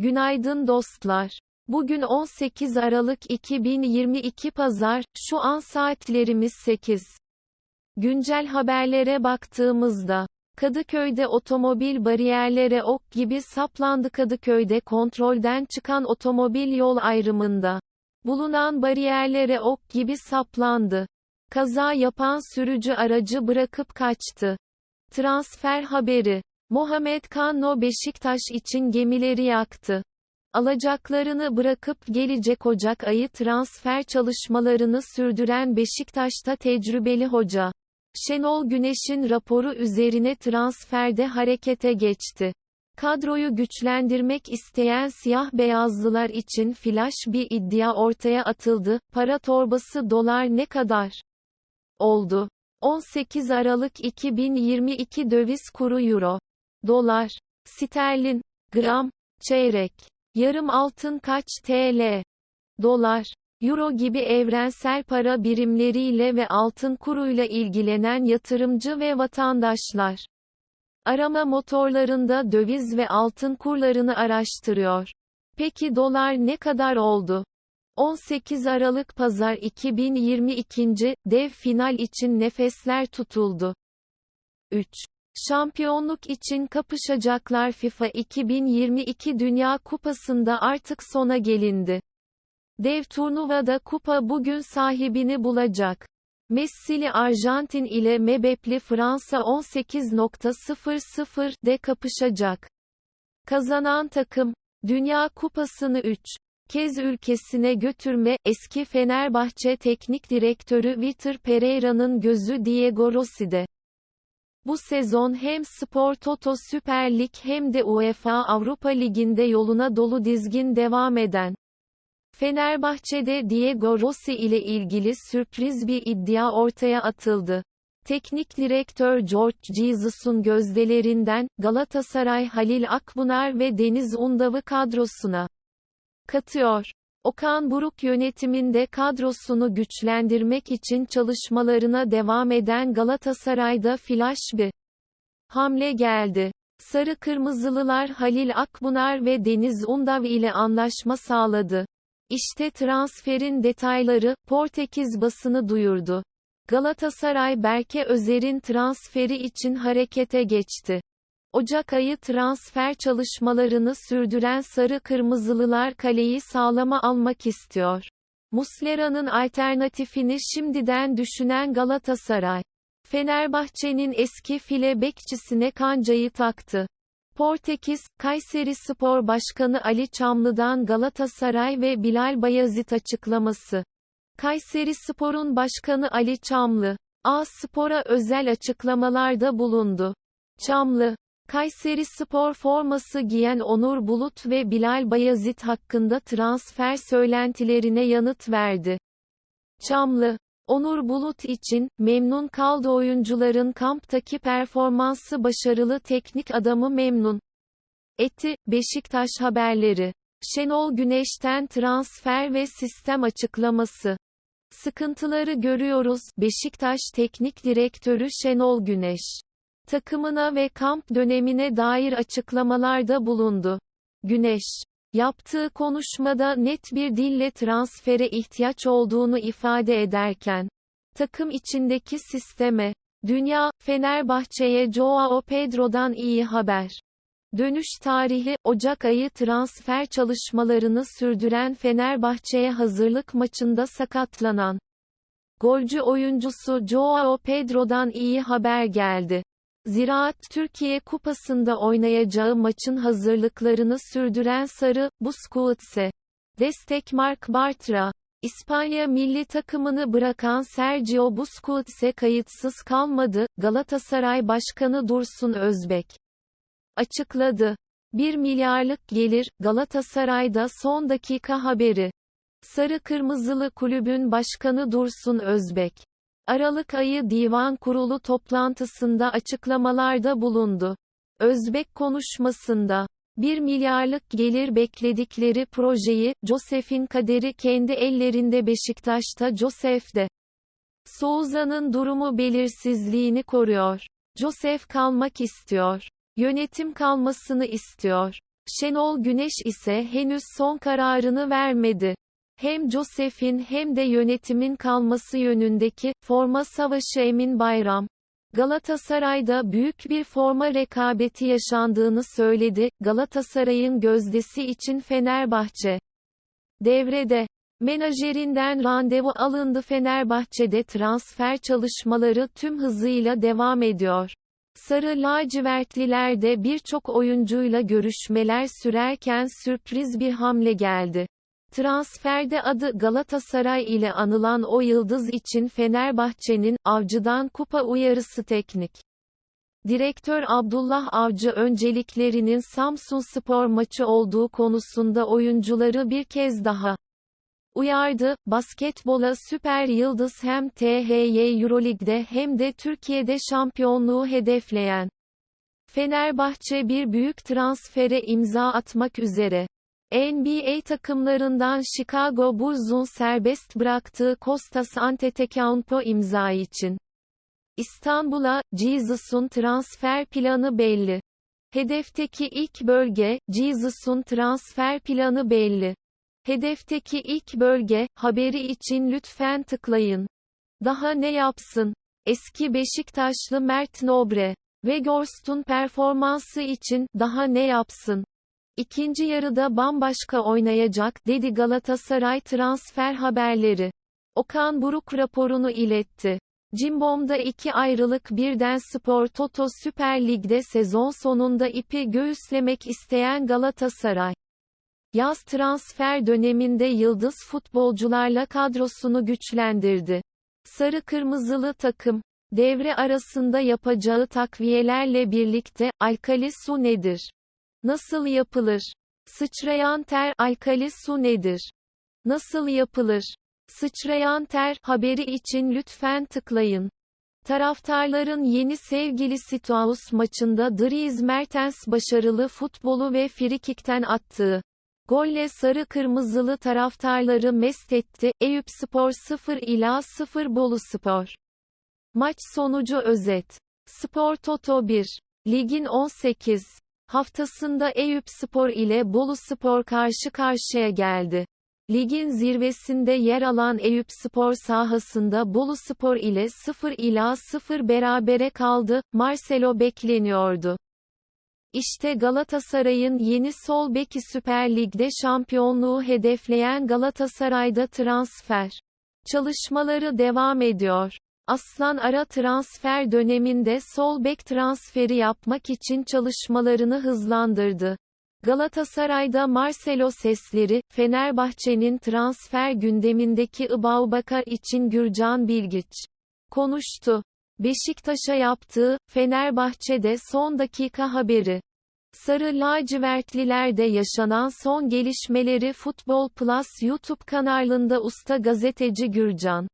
Günaydın dostlar. Bugün 18 Aralık 2022 Pazar, şu an saatlerimiz 8. Güncel haberlere baktığımızda, Kadıköy'de otomobil bariyerlere ok gibi saplandı Kadıköy'de kontrolden çıkan otomobil yol ayrımında. Bulunan bariyerlere ok gibi saplandı. Kaza yapan sürücü aracı bırakıp kaçtı. Transfer haberi. Mohamed Kanno Beşiktaş için gemileri yaktı. Alacaklarını bırakıp gelecek Ocak ayı transfer çalışmalarını sürdüren Beşiktaş'ta tecrübeli hoca. Şenol Güneş'in raporu üzerine transferde harekete geçti. Kadroyu güçlendirmek isteyen siyah beyazlılar için flash bir iddia ortaya atıldı. Para torbası dolar ne kadar? Oldu. 18 Aralık 2022 döviz kuru euro. Dolar, sterlin, gram, çeyrek, yarım altın kaç TL? Dolar, euro gibi evrensel para birimleriyle ve altın kuruyla ilgilenen yatırımcı ve vatandaşlar. Arama motorlarında döviz ve altın kurlarını araştırıyor. Peki dolar ne kadar oldu? 18 Aralık Pazar 2022. Dev final için nefesler tutuldu. 3. Şampiyonluk için kapışacaklar FIFA 2022 Dünya Kupası'nda artık sona gelindi. Dev turnuvada kupa bugün sahibini bulacak. Messi'li Arjantin ile Mebep'li Fransa 18.00'de kapışacak. Kazanan takım, Dünya Kupası'nı 3 kez ülkesine götürme, eski Fenerbahçe Teknik Direktörü Vitor Pereira'nın gözü Diego Rossi'de. Bu sezon hem Spor Toto Süper Lig hem de UEFA Avrupa Ligi'nde yoluna dolu dizgin devam eden Fenerbahçe'de Diego Rossi ile ilgili sürpriz bir iddia ortaya atıldı. Teknik direktör George Jesus'un gözdelerinden, Galatasaray Halil Akbunar ve Deniz Undav'ı kadrosuna katıyor. Okan Buruk yönetiminde kadrosunu güçlendirmek için çalışmalarına devam eden Galatasaray'da flash bir hamle geldi. Sarı Kırmızılılar Halil Akbunar ve Deniz Undav ile anlaşma sağladı. İşte transferin detayları, Portekiz basını duyurdu. Galatasaray Berke Özer'in transferi için harekete geçti. Ocak ayı transfer çalışmalarını sürdüren Sarı Kırmızılılar kaleyi sağlama almak istiyor. Muslera'nın alternatifini şimdiden düşünen Galatasaray. Fenerbahçe'nin eski file bekçisine kancayı taktı. Portekiz, Kayseri Spor Başkanı Ali Çamlı'dan Galatasaray ve Bilal Bayazit açıklaması. Kayseri Spor'un başkanı Ali Çamlı, A Spor'a özel açıklamalarda bulundu. Çamlı, Kayseri Spor forması giyen Onur Bulut ve Bilal Bayazit hakkında transfer söylentilerine yanıt verdi. Çamlı, Onur Bulut için, memnun kaldı oyuncuların kamptaki performansı başarılı teknik adamı memnun. Eti, Beşiktaş haberleri. Şenol Güneş'ten transfer ve sistem açıklaması. Sıkıntıları görüyoruz, Beşiktaş Teknik Direktörü Şenol Güneş. Takımına ve kamp dönemine dair açıklamalarda bulundu. Güneş, yaptığı konuşmada net bir dille transfere ihtiyaç olduğunu ifade ederken, takım içindeki sisteme, Dünya, Fenerbahçe'ye Joao Pedro'dan iyi haber. Dönüş tarihi, Ocak ayı transfer çalışmalarını sürdüren Fenerbahçe'ye hazırlık maçında sakatlanan golcü oyuncusu Joao Pedro'dan iyi haber geldi. Ziraat Türkiye Kupası'nda oynayacağı maçın hazırlıklarını sürdüren Sarı, Busquets'e destek Mark Bartra, İspanya milli takımını bırakan Sergio Busquets'e kayıtsız kalmadı, Galatasaray Başkanı Dursun Özbek açıkladı. 1 milyarlık gelir, Galatasaray'da son dakika haberi. Sarı Kırmızılı Kulübün Başkanı Dursun Özbek Aralık ayı divan kurulu toplantısında açıklamalarda bulundu. Özbek konuşmasında, 1 milyarlık gelir bekledikleri projeyi, Josef'in kaderi kendi ellerinde Beşiktaş'ta Josef'de. Souza'nın durumu belirsizliğini koruyor. Josef kalmak istiyor. Yönetim kalmasını istiyor. Şenol Güneş ise henüz son kararını vermedi. Hem Josef'in hem de yönetimin kalması yönündeki forma savaşı Emin Bayram. Galatasaray'da büyük bir forma rekabeti yaşandığını söyledi. Galatasaray'ın gözdesi için Fenerbahçe. Devrede menajerinden randevu alındı Fenerbahçe'de transfer çalışmaları tüm hızıyla devam ediyor. Sarı lacivertlilerde birçok oyuncuyla görüşmeler sürerken sürpriz bir hamle geldi. Transferde adı Galatasaray ile anılan o yıldız için Fenerbahçe'nin, Avcı'dan kupa uyarısı teknik. Direktör Abdullah Avcı önceliklerinin Samsun Spor maçı olduğu konusunda oyuncuları bir kez daha uyardı. Basketbola süper yıldız hem THY Euroleague'de hem de Türkiye'de şampiyonluğu hedefleyen Fenerbahçe bir büyük transfere imza atmak üzere. NBA takımlarından Chicago Bulls'un serbest bıraktığı Kostas Antetokounmpo imza için. İstanbul'a, Jesus'un transfer planı belli. Hedefteki ilk bölge, Jesus'un transfer planı belli. Hedefteki ilk bölge, haberi için lütfen tıklayın. Daha ne yapsın? Eski Beşiktaşlı Mert Nobre. Weghorst'un performansı için, daha ne yapsın? İkinci yarıda bambaşka oynayacak, dedi Galatasaray transfer haberleri. Okan Buruk raporunu iletti. Cimbom'da iki ayrılık birden Spor Toto Süper Lig'de sezon sonunda ipi göğüslemek isteyen Galatasaray. Yaz transfer döneminde yıldız futbolcularla kadrosunu güçlendirdi. Sarı kırmızılı takım, devre arasında yapacağı takviyelerle birlikte, alkali su nedir? Nasıl yapılır? Sıçrayan ter, alkali su nedir? Nasıl yapılır? Sıçrayan ter, haberi için lütfen tıklayın. Taraftarların yeni sevgilisi Tuaus maçında Dries Mertens başarılı futbolu ve frikikten attığı golle sarı kırmızılı taraftarları mest etti. Eyüp Spor 0 ila 0 Bolu Spor. Maç sonucu özet. Spor Toto 1. Ligin 18 haftasında Eyüp Spor ile Bolu Spor karşı karşıya geldi. Ligin zirvesinde yer alan Eyüp Spor sahasında Bolu Spor ile 0 ila 0 berabere kaldı. Marcelo bekleniyordu. İşte Galatasaray'ın yeni sol beki Süper Lig'de şampiyonluğu hedefleyen Galatasaray'da transfer çalışmaları devam ediyor. Aslan ara transfer döneminde sol bek transferi yapmak için çalışmalarını hızlandırdı. Galatasaray'da Marcelo sesleri, Fenerbahçe'nin transfer gündemindeki Ibaubakar için Gürcan Bilgiç konuştu. Beşiktaş'a yaptığı, Fenerbahçe'de son dakika haberi. Sarı lacivertlilerde yaşanan son gelişmeleri Futbol Plus YouTube kanalında usta gazeteci Gürcan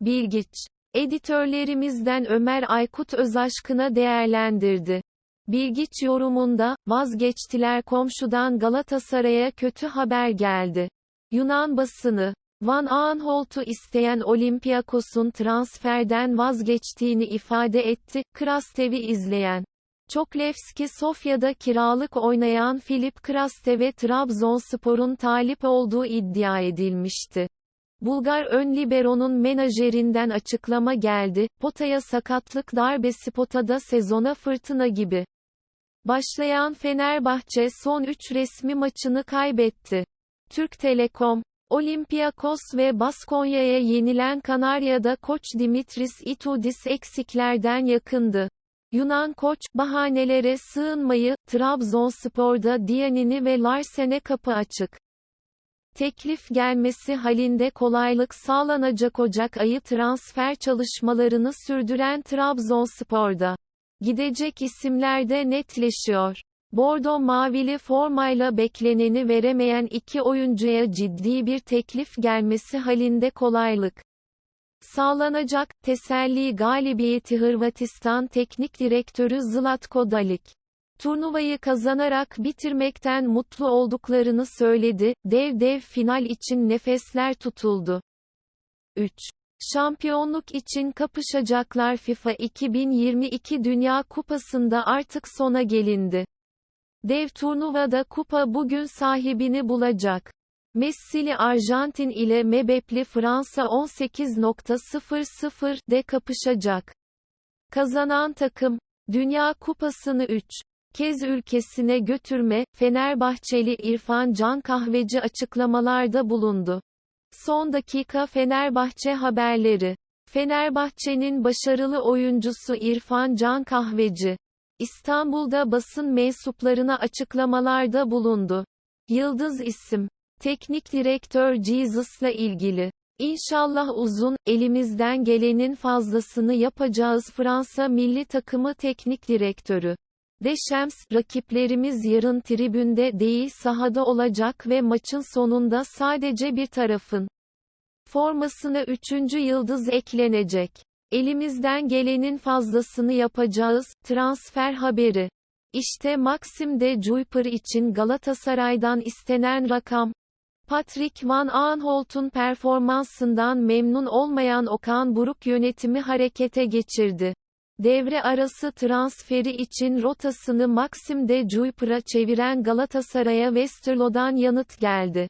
Bilgiç editörlerimizden Ömer Aykut Özaşkın'a değerlendirdi. Bilgiç yorumunda, vazgeçtiler komşudan Galatasaray'a kötü haber geldi. Yunan basını, Van Aanholt'u isteyen Olympiakos'un transferden vazgeçtiğini ifade etti, Krastev'i izleyen. Çoklevski Sofya'da kiralık oynayan Filip Krastev'e Trabzonspor'un talip olduğu iddia edilmişti. Bulgar ön libero'nun menajerinden açıklama geldi, potaya sakatlık darbesi potada sezona fırtına gibi. Başlayan Fenerbahçe son 3 resmi maçını kaybetti. Türk Telekom, Olympiakos ve Baskonya'ya yenilen Kanarya'da koç Dimitris Itudis eksiklerden yakındı. Yunan koç, bahanelere sığınmayı, Trabzonspor'da Diyanini ve Larsen'e kapı açık. Teklif gelmesi halinde kolaylık sağlanacak Ocak ayı transfer çalışmalarını sürdüren Trabzonspor'da. Gidecek isimler de netleşiyor. Bordo mavili formayla bekleneni veremeyen iki oyuncuya ciddi bir teklif gelmesi halinde kolaylık sağlanacak. Teselli galibiyeti Hırvatistan Teknik Direktörü Zlatko Dalic turnuvayı kazanarak bitirmekten mutlu olduklarını söyledi. Dev dev final için nefesler tutuldu. 3. Şampiyonluk için kapışacaklar FIFA 2022 Dünya Kupası'nda artık sona gelindi. Dev turnuvada kupa bugün sahibini bulacak. Messi'li Arjantin ile Mebep'li Fransa 18.00'de kapışacak. Kazanan takım, Dünya Kupası'nı 3 kez ülkesine götürme, Fenerbahçeli İrfan Can Kahveci açıklamalarda bulundu. Son dakika Fenerbahçe haberleri. Fenerbahçe'nin başarılı oyuncusu İrfan Can Kahveci, İstanbul'da basın mensuplarına açıklamalarda bulundu. Yıldız isim. Teknik direktör Jesus'la ilgili. İnşallah uzun, elimizden gelenin fazlasını yapacağız Fransa milli takımı teknik direktörü. Deşems, rakiplerimiz yarın tribünde değil sahada olacak ve maçın sonunda sadece bir tarafın formasına üçüncü yıldız eklenecek. Elimizden gelenin fazlasını yapacağız, transfer haberi. İşte Maxim de Juyper için Galatasaray'dan istenen rakam. Patrick Van Aanholt'un performansından memnun olmayan Okan Buruk yönetimi harekete geçirdi. Devre arası transferi için rotasını Maxim de Juyper'a çeviren Galatasaray'a Westerlo'dan yanıt geldi.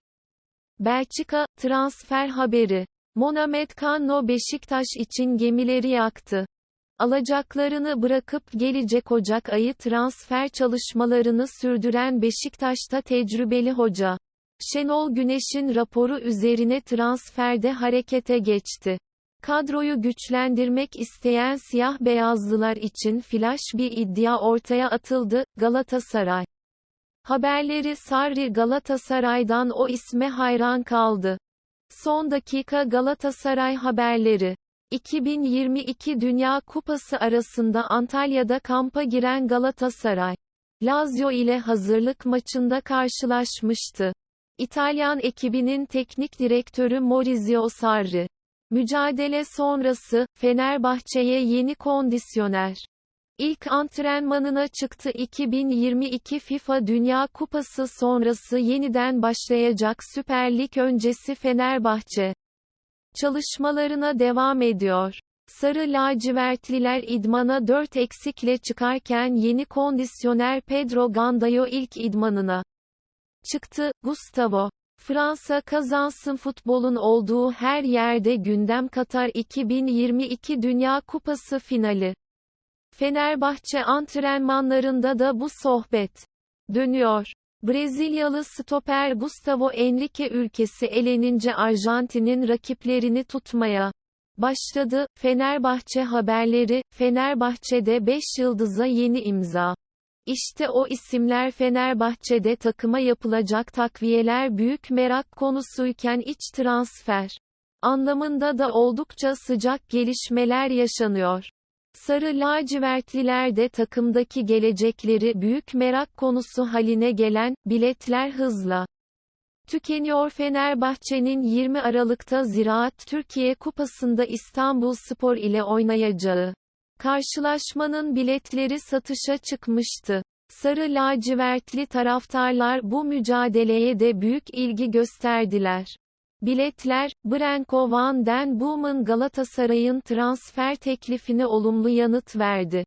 Belçika, transfer haberi. Mohamed Kano Beşiktaş için gemileri yaktı. Alacaklarını bırakıp gelecek Ocak ayı transfer çalışmalarını sürdüren Beşiktaş'ta tecrübeli hoca. Şenol Güneş'in raporu üzerine transferde harekete geçti. Kadroyu güçlendirmek isteyen siyah beyazlılar için flash bir iddia ortaya atıldı, Galatasaray. Haberleri Sarri Galatasaray'dan o isme hayran kaldı. Son dakika Galatasaray haberleri. 2022 Dünya Kupası arasında Antalya'da kampa giren Galatasaray, Lazio ile hazırlık maçında karşılaşmıştı. İtalyan ekibinin teknik direktörü Maurizio Sarri, mücadele sonrası, Fenerbahçe'ye yeni kondisyoner, İlk antrenmanına çıktı 2022 FIFA Dünya Kupası sonrası yeniden başlayacak Süper Lig öncesi Fenerbahçe. Çalışmalarına devam ediyor. Sarı lacivertliler idmana 4 eksikle çıkarken yeni kondisyoner Pedro Gandayo ilk idmanına çıktı. Gustavo Fransa kazansın futbolun olduğu her yerde gündem Katar 2022 Dünya Kupası finali. Fenerbahçe antrenmanlarında da bu sohbet dönüyor. Brezilyalı stoper Gustavo Henrique ülkesi elenince Arjantin'in rakiplerini tutmaya başladı. Fenerbahçe haberleri, Fenerbahçe'de 5 yıldıza yeni imza. İşte o isimler Fenerbahçe'de takıma yapılacak takviyeler büyük merak konusuyken iç transfer anlamında da oldukça sıcak gelişmeler yaşanıyor. Sarı lacivertliler de takımdaki gelecekleri büyük merak konusu haline gelen, biletler hızla tükeniyor Fenerbahçe'nin 20 Aralık'ta Ziraat Türkiye Kupası'nda İstanbul Spor ile oynayacağı karşılaşmanın biletleri satışa çıkmıştı. Sarı lacivertli taraftarlar bu mücadeleye de büyük ilgi gösterdiler. Biletler, Branko van den Boom'un Galatasaray'ın transfer teklifine olumlu yanıt verdi.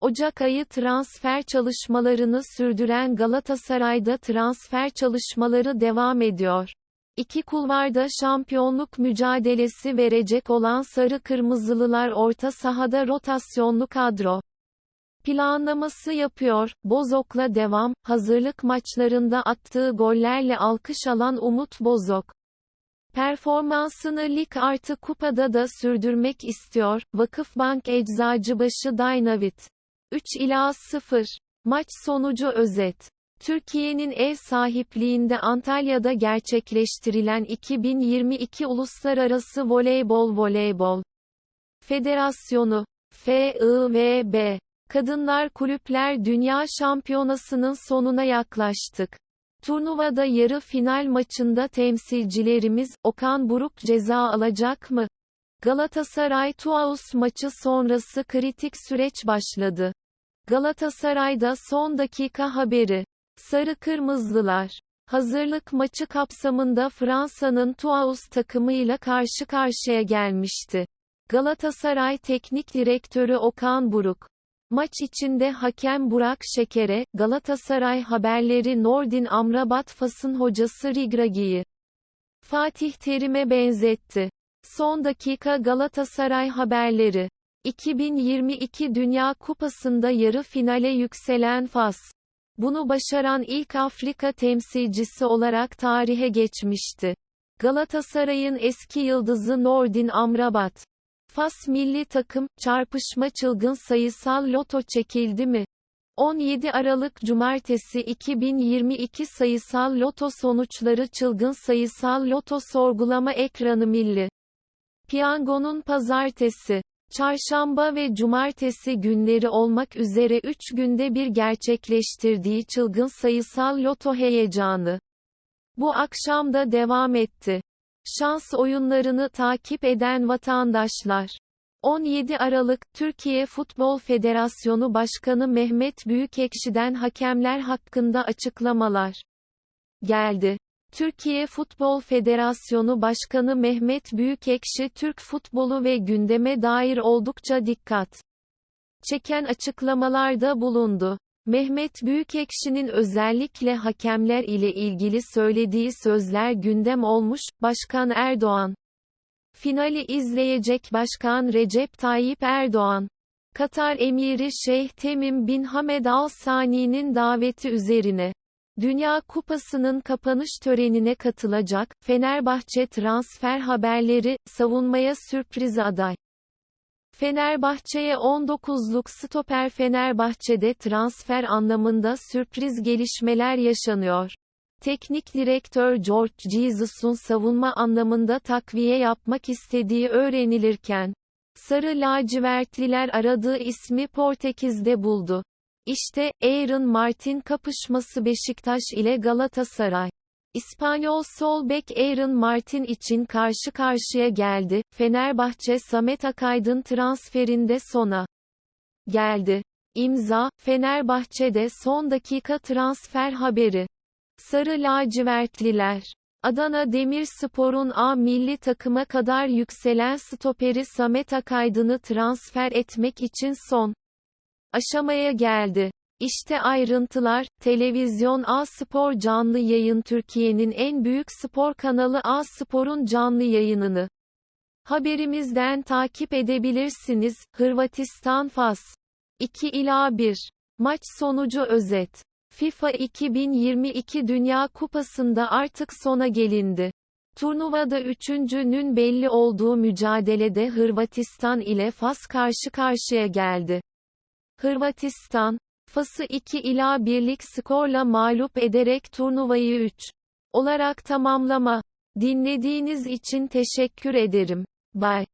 Ocak ayı transfer çalışmalarını sürdüren Galatasaray'da transfer çalışmaları devam ediyor. İki kulvarda şampiyonluk mücadelesi verecek olan Sarı Kırmızılılar orta sahada rotasyonlu kadro planlaması yapıyor. Bozok'la devam, hazırlık maçlarında attığı gollerle alkış alan Umut Bozok. Performansını lig artı kupada da sürdürmek istiyor. Vakıfbank Eczacıbaşı Dynavit 3 ila 0. Maç sonucu özet. Türkiye'nin ev sahipliğinde Antalya'da gerçekleştirilen 2022 Uluslararası Voleybol Voleybol Federasyonu FIVB Kadınlar Kulüpler Dünya Şampiyonası'nın sonuna yaklaştık. Turnuvada yarı final maçında temsilcilerimiz, Okan Buruk ceza alacak mı? Galatasaray Tuaus maçı sonrası kritik süreç başladı. Galatasaray'da son dakika haberi. Sarı Kırmızılar. Hazırlık maçı kapsamında Fransa'nın Tuaus takımıyla karşı karşıya gelmişti. Galatasaray Teknik Direktörü Okan Buruk. Maç içinde hakem Burak Şeker'e, Galatasaray haberleri Nordin Amrabat Fas'ın hocası Rigragi'yi Fatih Terim'e benzetti. Son dakika Galatasaray haberleri. 2022 Dünya Kupası'nda yarı finale yükselen Fas. Bunu başaran ilk Afrika temsilcisi olarak tarihe geçmişti. Galatasaray'ın eski yıldızı Nordin Amrabat. Fas milli takım, çarpışma çılgın sayısal loto çekildi mi? 17 Aralık Cumartesi 2022 sayısal loto sonuçları çılgın sayısal loto sorgulama ekranı milli. Piyangonun pazartesi, çarşamba ve cumartesi günleri olmak üzere 3 günde bir gerçekleştirdiği çılgın sayısal loto heyecanı. Bu akşam da devam etti. Şans oyunlarını takip eden vatandaşlar 17 Aralık, Türkiye Futbol Federasyonu Başkanı Mehmet Büyükekşi'den hakemler hakkında açıklamalar geldi. Türkiye Futbol Federasyonu Başkanı Mehmet Büyükekşi Türk futbolu ve gündeme dair oldukça dikkat çeken açıklamalarda bulundu. Mehmet Büyükekşi'nin özellikle hakemler ile ilgili söylediği sözler gündem olmuş, Başkan Erdoğan Finali izleyecek Başkan Recep Tayyip Erdoğan. Katar Emiri Şeyh Temim bin Hamed Al Sani'nin daveti üzerine Dünya Kupası'nın kapanış törenine katılacak, Fenerbahçe transfer haberleri, savunmaya sürpriz aday. Fenerbahçe'ye 19'luk stoper Fenerbahçe'de transfer anlamında sürpriz gelişmeler yaşanıyor. Teknik direktör George Jesus'un savunma anlamında takviye yapmak istediği öğrenilirken, Sarı lacivertliler aradığı ismi Portekiz'de buldu. İşte, Aaron Martin kapışması Beşiktaş ile Galatasaray. İspanyol sol bek Aaron Martin için karşı karşıya geldi. Fenerbahçe Samet Akaydın transferinde sona geldi. İmza, Fenerbahçe'de son dakika transfer haberi. Sarı lacivertliler. Adana Demirspor'un A milli takıma kadar yükselen stoperi Samet Akaydın'ı transfer etmek için son aşamaya geldi. İşte ayrıntılar, televizyon A Spor canlı yayın Türkiye'nin en büyük spor kanalı A Spor'un canlı yayınını haberimizden takip edebilirsiniz. Hırvatistan Fas 2 ila 1 Maç sonucu özet FIFA 2022 Dünya Kupası'nda artık sona gelindi. Turnuvada üçüncünün belli olduğu mücadelede Hırvatistan ile Fas karşı karşıya geldi. Hırvatistan, Fas'ı 2 ila 1'lik skorla mağlup ederek turnuvayı 3 olarak tamamlama. Dinlediğiniz için teşekkür ederim. Bye.